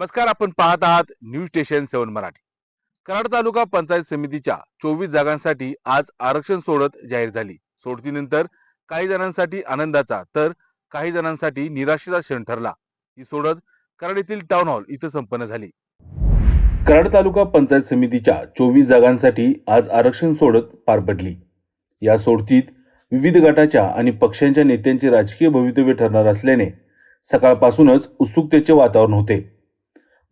नमस्कार आपण पाहत आहात news station seven Marathi. Karad तालुका पंचायत समितीच्या चोवीस जागांसाठी आज आरक्षण सोडत जाहीर झाली. सोडतीनंतर काही जणांसाठी आनंदाचा तर काही जणांसाठी निराशेचा क्षण ठरला. ही सोडत कराड येथील टाउन हॉल इथं संपन्न झाली. कराड तालुका पंचायत समितीच्या चोवीस जागांसाठी आज आरक्षण सोडत पार पडली. या सोडतीत विविध गटाच्या आणि पक्षांच्या नेत्यांचे राजकीय भवितव्य ठरणार असल्याने सकाळपासूनच उत्सुकतेचे वातावरण होते.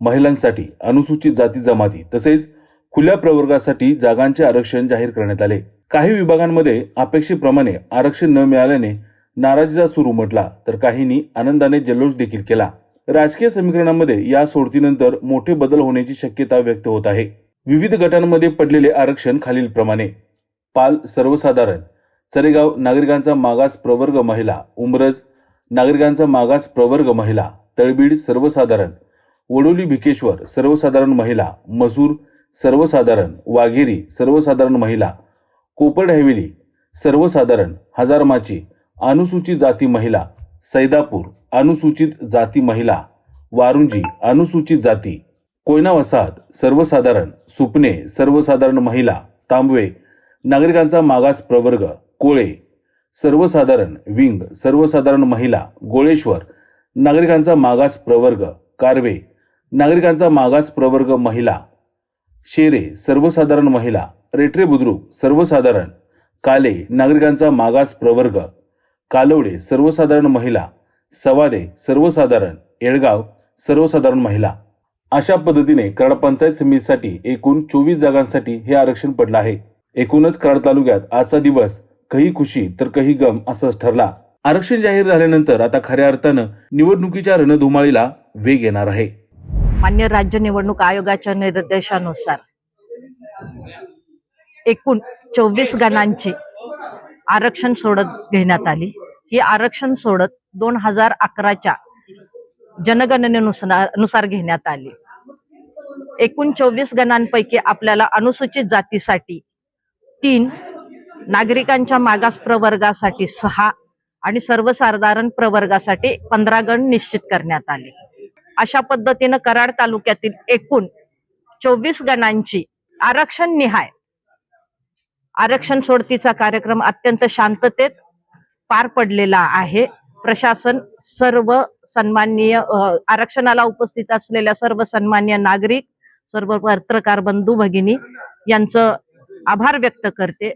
महिलांसाठी अनुसूचित जाती जमाती तसेच खुल्या प्रवर्गासाठी जागांचे आरक्षण जाहीर करण्यात आले. काही विभागांमध्ये अपेक्षेप्रमाणे आरक्षण न मिळाल्याने नाराजीचा सूर उमटला तर काहींनी आनंदाने जल्लोष देखील केला. राजकीय समीकरणामध्ये या सोडतीनंतर मोठे बदल होण्याची शक्यता व्यक्त होत आहे. विविध गटांमध्ये पडलेले आरक्षण खालीलप्रमाणे. पाल सर्वसाधारण चरेगाव नागरिकांचा मागास प्रवर्ग महिला उमरज नागरिकांचा मागास प्रवर्ग महिला तळबीड सर्वसाधारण वडोली भिकेश्वर सर्वसाधारण महिला मसूर सर्वसाधारण वाघेरी सर्वसाधारण महिला कोपड हवेली सर्वसाधारण हजारमाची अनुसूचित जाती महिला सैदापूर अनुसूचित जाती महिला वारुंजी अनुसूचित जाती कोयना वसाहत सर्वसाधारण सुपणे सर्वसाधारण महिला तांबवे नागरिकांचा मागास प्रवर्ग कोळे सर्वसाधारण विंग सर्वसाधारण महिला गोळेश्वर नागरिकांचा मागास प्रवर्ग कारवे नागरिकांचा मागास प्रवर्ग महिला शेरे सर्वसाधारण महिला रेटरे बुद्रुक सर्वसाधारण काले नागरिकांचा मागास प्रवर्ग कालवडे सर्वसाधारण महिला सवादे सर्वसाधारण येळगाव सर्वसाधारण महिला. अशा पद्धतीने कराड पंचायत समितीसाठी एकूण चोवीस जागांसाठी हे आरक्षण पडलं आहे. एकूणच कराड तालुक्यात आजचा दिवस काही खुशी तर काही गम असाच ठरला. आरक्षण जाहीर झाल्यानंतर आता खऱ्या अर्थानं निवडणुकीच्या रणधुमाळीला वेग येणार आहे. मान्य राज्य निवडणूक आयोगाच्या निर्देशानुसार एकूण चोवीस गणांची आरक्षण सोडत घेण्यात आली. ही आरक्षण सोडत दोन हजार अकराच्या जनगणनेनुसार नुसार घेण्यात आली. एकूण चोवीस गणांपैकी आपल्याला अनुसूचित जातीसाठी तीन नागरिकांच्या मागास प्रवर्गासाठी सहा आणि सर्वसाधारण प्रवर्गासाठी पंधरा गण निश्चित करण्यात आले. अशा पद्धतीनं कराड तालुक्यातील एकूण चोवीस गणांची आरक्षण निहाय. आरक्षण सोडतीचा कार्यक्रम अत्यंत शांततेत पार पडलेला आहे. प्रशासन सर्व सन्माननीय आरक्षणाला उपस्थित असलेल्या सर्व सन्मान्य नागरिक सर्व पत्रकार बंधू भगिनी यांचं आभार व्यक्त करते.